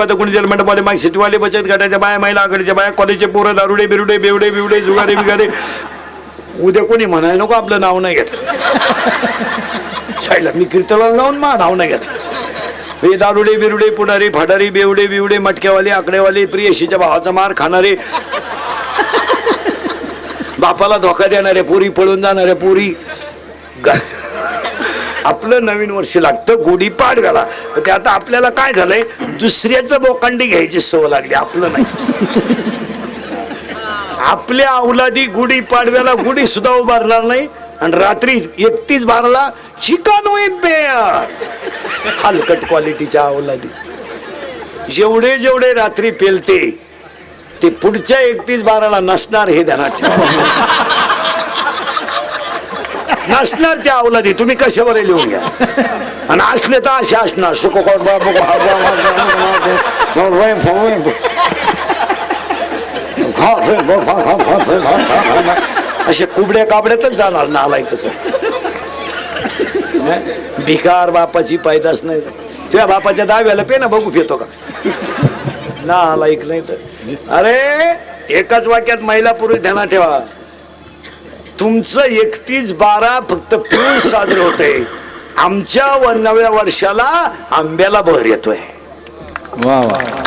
पतकुणी जन्मंडपवाले माग सिटीवाले बचत गटाच्या बाया महिला आघाडीच्या बाया कॉलेजचे पोरं दारुडे बिरुडे बेवडे बिवडे जुगारे बिगारे. उद्या कोणी म्हणाय नको आपलं नाव नाही घेतलं शाळेला मी कीर्तनाला जाऊन मा नाव नाही घेतलं हे दारुडे बिरुडे पुढारी फाडारी बेवडे बिवडे मटक्यावाले आकडेवाले प्रियशीच्या भावाचा मार खाणारे. बापाला धोका देणारे पुरी पळून जाणारे पुरी. आपलं नवीन वर्ष लागतं गुढी पाडव्याला पण ते आता आपल्याला काय झालंय? दुसऱ्याचं बोकांडी घ्यायची सवय लागली आपलं नाही. आपल्या अवलादी गुढी पाडव्याला गुढी सुद्धा उभारणार नाही. आणि रात्री एकतीस बाराला चिकन विथ बेअर हलकट क्वालिटीच्या अवलादी जेवढे जेवढे रात्री पेलते ते पुढच्या एकतीस बाराला नसणार हे ध्यानात ठेवा. असणार त्या अवलादी तुम्ही कशावर लिहून घ्या आणि असले तर असे असणार सुख असे कुबड्या काबड्यातच जाणार नालाय कसं भिकार बापाची पायदास नाही तुझ्या बापाच्या दाव्याला पे ना बघू पितो का नालायक नाही तर अरे एकाच वाक्यात महिला पुरुष ध्यानात ठेवा तुमचं एकतीस बारा फक्त पिऊन साजरं होते. आमच्या व नव्या वर्षाला आंब्याला बहर येतोय. वा वा.